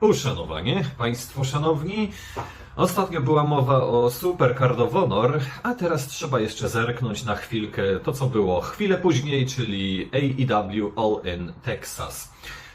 Uszanowanie, Państwo szanowni. Ostatnio była mowa o Super Card of Honor, a teraz trzeba jeszcze zerknąć na chwilkę to, co było chwilę później, czyli AEW All In Texas.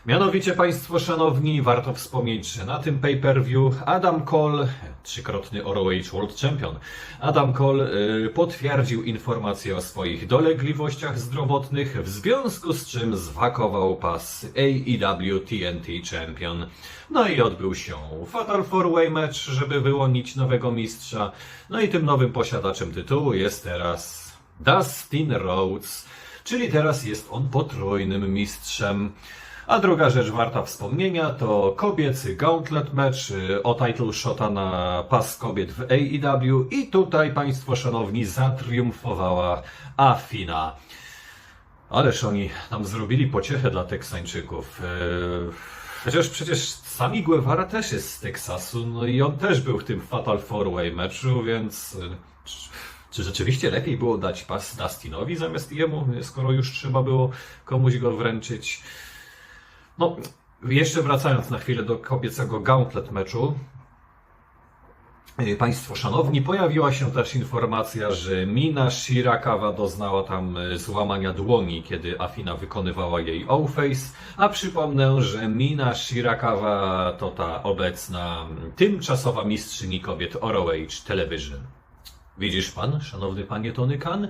Mianowicie Państwo szanowni, warto wspomnieć, że na tym pay-per-view Adam Cole, trzykrotny ROH World Champion, Adam Cole y, potwierdził informacje o swoich dolegliwościach zdrowotnych, w związku z czym zwakował pas AEW TNT Champion. No i odbył się Fatal 4-Way Match, żeby wyłonić nowego mistrza. No i tym nowym posiadaczem tytułu jest teraz Dustin Rhodes, czyli teraz jest on potrójnym mistrzem. A druga rzecz warta wspomnienia to kobiecy gauntlet match y, o title shota na pas kobiet w AEW i tutaj Państwo szanowni zatriumfowała Afina. Ależ oni tam zrobili pociechę dla Teksańczyków. Yy, Chociaż przecież sami Guevara też jest z Teksasu, no i on też był w tym Fatal 4-Way meczu, więc czy- czy rzeczywiście lepiej było dać pas Dustinowi zamiast jemu, skoro już trzeba było komuś go wręczyć? No, jeszcze wracając na chwilę do kobiecego gauntlet meczu, E, Państwo szanowni, pojawiła się też informacja, że Mina Shirakawa doznała tam e, złamania dłoni, kiedy Afina wykonywała jej O-Face, a przypomnę, że Mina Shirakawa to ta obecna tymczasowa mistrzyni kobiet ROH Television. Widzisz pan, szanowny panie Tony Khan,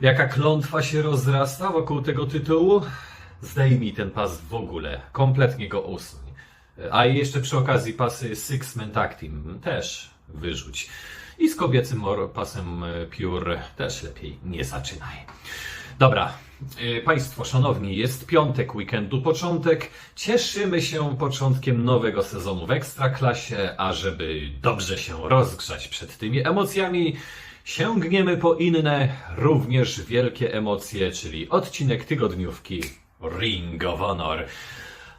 jaka klątwa się rozrasta wokół tego tytułu? Zdejmij ten pas w ogóle, kompletnie go usuń. A jeszcze przy okazji pasy Six Team też wyrzuć. I z kobiecym pasem e, Pure też lepiej nie zaczynaj. Dobra, e, Państwo szanowni, jest piątek weekendu, początek. Cieszymy się początkiem nowego sezonu w Ekstraklasie, a żeby dobrze się rozgrzać przed tymi emocjami, sięgniemy po inne, również wielkie emocje, czyli odcinek tygodniówki Ring of Honor.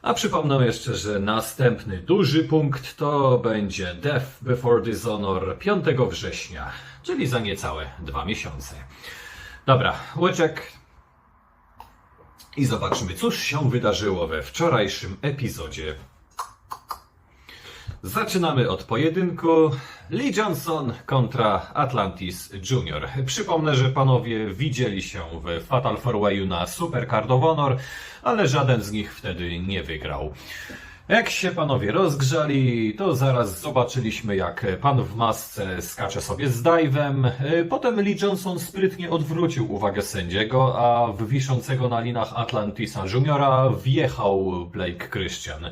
A przypomnę jeszcze, że następny duży punkt to będzie Death Before Dishonor 5 września, czyli za niecałe dwa miesiące. Dobra, łyczek. I zobaczmy, cóż się wydarzyło we wczorajszym epizodzie. Zaczynamy od pojedynku Lee Johnson kontra Atlantis Junior. Przypomnę, że panowie widzieli się w Fatal 4 na Super Card of Honor, ale żaden z nich wtedy nie wygrał. Jak się panowie rozgrzali, to zaraz zobaczyliśmy, jak pan w masce skacze sobie z dive'em. Potem Lee Johnson sprytnie odwrócił uwagę sędziego, a w wiszącego na linach Atlantisa Juniora wjechał Blake Christian.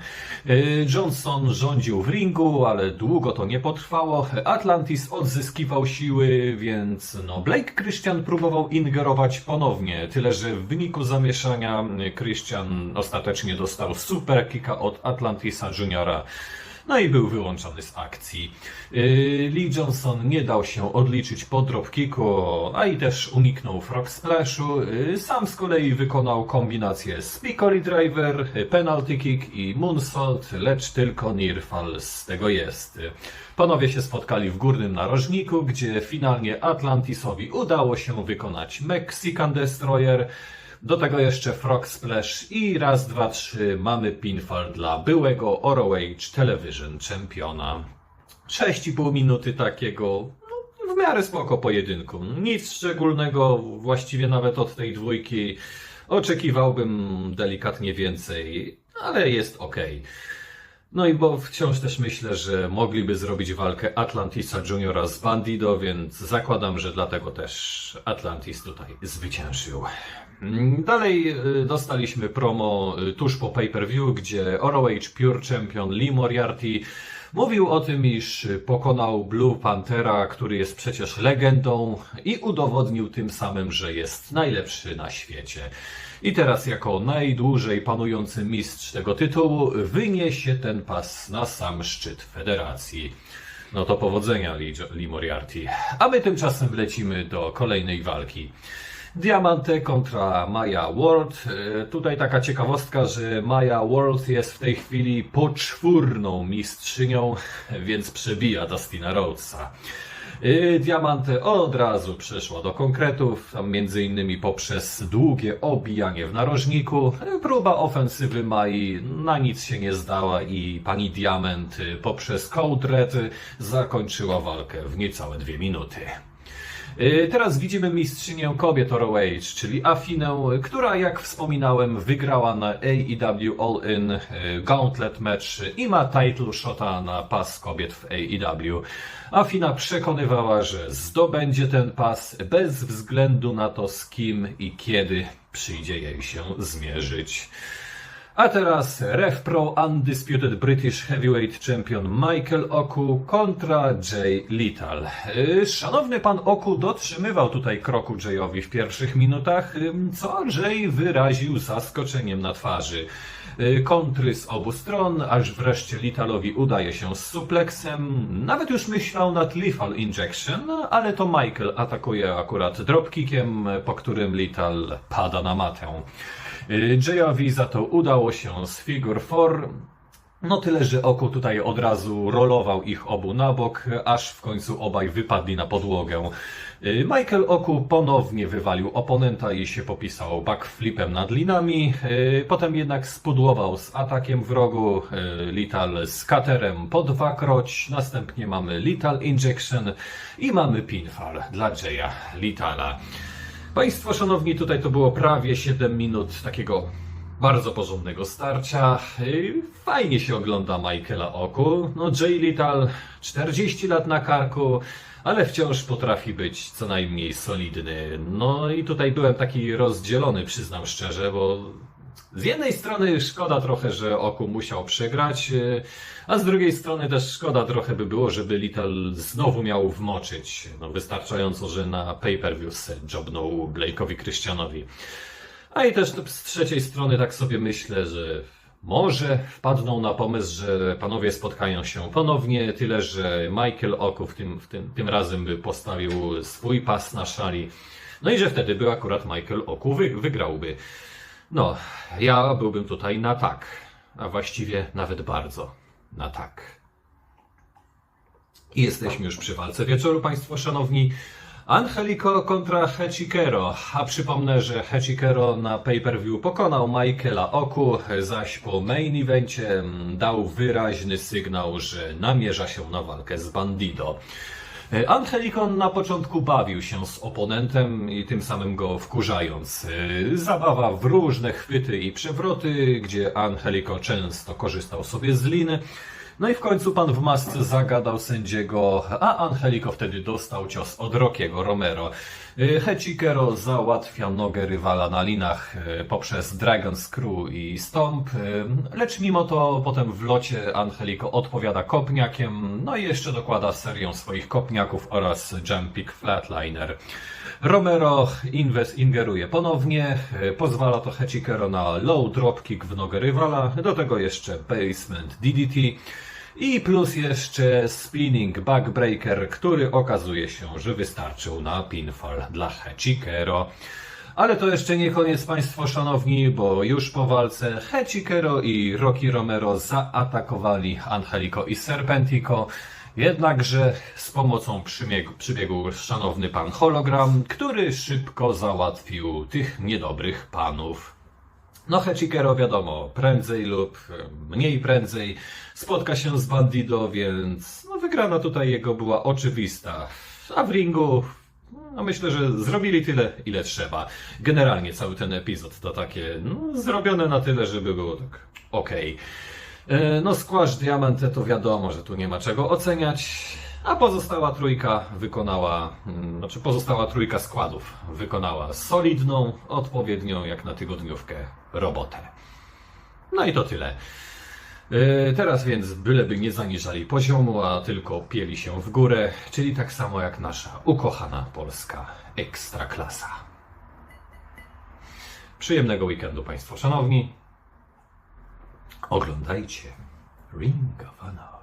Johnson rządził w ringu, ale długo to nie potrwało. Atlantis odzyskiwał siły, więc no Blake Christian próbował ingerować ponownie, tyle że w wyniku zamieszania Christian ostatecznie dostał super kicka od Atlantisa Juniora. No i był wyłączony z akcji. Yy, Lee Johnson nie dał się odliczyć po dropkicku, a i też uniknął frog splashu. Yy, Sam z kolei wykonał kombinację Spicoli Driver, Penalty Kick i Moonsault, lecz tylko Nearfall z tego jest. Panowie się spotkali w górnym narożniku, gdzie finalnie Atlantisowi udało się wykonać Mexican Destroyer, do tego jeszcze Frog Splash i raz, dwa, trzy mamy pinfall dla byłego ROH Television czempiona. 6,5 minuty takiego no, w miarę spoko pojedynku. Nic szczególnego, właściwie nawet od tej dwójki oczekiwałbym delikatnie więcej, ale jest ok. No i bo wciąż też myślę, że mogliby zrobić walkę Atlantisa Juniora z Bandido, więc zakładam, że dlatego też Atlantis tutaj zwyciężył. Mm, Dalej y, dostaliśmy promo y, tuż po pay-per-view, gdzie ROH Pure Champion Lee Moriarty mówił o tym, iż pokonał Blue Panthera, który jest przecież legendą i udowodnił tym samym, że jest najlepszy na świecie. I teraz jako najdłużej panujący mistrz tego tytułu wyniesie ten pas na sam szczyt federacji. No to powodzenia Lee, Lee Moriarty. A my tymczasem lecimy do kolejnej walki. Diamante kontra Maya World. E, Tutaj taka ciekawostka, że Maya World jest w tej chwili poczwórną mistrzynią, więc przebija Dustina Rhodesa. Y, Diamante od razu przeszła do konkretów, tam między innymi poprzez długie obijanie w narożniku. Y, Próba ofensywy Mai na nic się nie zdała i pani Diament poprzez kołdret zakończyła walkę w niecałe dwie minuty. Y, Teraz widzimy mistrzynię kobiet ROH, czyli Afinę, która jak wspominałem wygrała na AEW All In y, Gauntlet Match i ma title shota na pas kobiet w AEW. Afina przekonywała, że zdobędzie ten pas bez względu na to z kim i kiedy przyjdzie jej się zmierzyć. A teraz Ref Pro Undisputed British Heavyweight Champion Michael Oku kontra Jay Lethal. Yy, Szanowny pan Oku dotrzymywał tutaj kroku Jayowi w pierwszych minutach, co Jay wyraził zaskoczeniem na twarzy. Yy, Kontry z obu stron, aż wreszcie Lethalowi udaje się z suplexem. Nawet już myślał nad Lethal Injection, ale to Michael atakuje akurat dropkickiem, po którym Lethal pada na matę. Jayowi za to udało się z Figure 4. No tyle, że Oku tutaj od razu rolował ich obu na bok, aż w końcu obaj wypadli na podłogę. Y, Michael Oku ponownie wywalił oponenta i się popisał backflipem nad linami. Y, Potem jednak spudłował z atakiem w rogu. y, Lethal z katerem po dwakroć. Następnie mamy Lethal Injection i mamy pinfall dla Jaya Lethala. Państwo szanowni, tutaj to było prawie 7 minut takiego bardzo porządnego starcia. Fajnie się ogląda Michaela Oku. No Jay Little 40 lat na karku, ale wciąż potrafi być co najmniej solidny. No i tutaj byłem taki rozdzielony, przyznam szczerze, bo z jednej strony szkoda trochę, że Oku musiał przegrać, yy, a z drugiej strony też szkoda trochę by było, żeby Little znowu miał wmoczyć. No wystarczająco, że na pay-per-view jobnął Blake'owi Christianowi. A i też z trzeciej strony tak sobie myślę, że może wpadną na pomysł, że panowie spotkają się ponownie, tyle że Michael Oku w tym, w tym, tym razem by postawił swój pas na szali. No i że wtedy by akurat Michael Oku wy, wygrałby. No, ja byłbym tutaj na tak, a właściwie nawet bardzo na tak. I jesteśmy już przy walce wieczoru, Państwo szanowni. Angelico kontra Hechikero. A przypomnę, że Hechikero na pay-per-view pokonał Michaela Oku, zaś po main evencie dał wyraźny sygnał, że namierza się na walkę z Bandido. E, Angelikon na początku bawił się z oponentem i tym samym go wkurzając. E, Zabawa w różne chwyty i przewroty, gdzie Angeliko często korzystał sobie z liny. No i w końcu pan w masce zagadał sędziego, a Angeliko wtedy dostał cios od Rockiego Romero. E, Hechikero załatwia nogę rywala na linach e, poprzez Dragon Screw i Stomp, e, lecz mimo to potem w locie Angeliko odpowiada kopniakiem, no i jeszcze dokłada serią swoich kopniaków oraz Jumping Flatliner. Romero inwes ingeruje ponownie, pozwala to Hechikero na low dropkick w nogę rywala, do tego jeszcze basement DDT i plus jeszcze spinning backbreaker, który okazuje się, że wystarczył na pinfall dla Hechikero. Ale to jeszcze nie koniec Państwo szanowni, bo już po walce Hechikero i Rocky Romero zaatakowali Angelico i Serpentico. Jednakże z pomocą przybiegł, przybiegł szanowny pan hologram, który szybko załatwił tych niedobrych panów. No Hechikero wiadomo, prędzej lub mniej prędzej spotka się z Bandido, więc no, wygrana tutaj jego była oczywista. A w ringu no myślę, że zrobili tyle, ile trzeba. Generalnie cały ten epizod to takie no, zrobione na tyle, żeby było tak okej. E, No Squash Diamante to wiadomo, że tu nie ma czego oceniać, a pozostała trójka wykonała, mm, znaczy pozostała trójka składów wykonała solidną, odpowiednią jak na tygodniówkę robotę. No i to tyle. E, Teraz więc byleby nie zaniżali poziomu, a tylko pieli się w górę, czyli tak samo jak nasza ukochana polska ekstraklasa. Przyjemnego weekendu Państwo Szanowni. Oglądajcie Ring of Honor.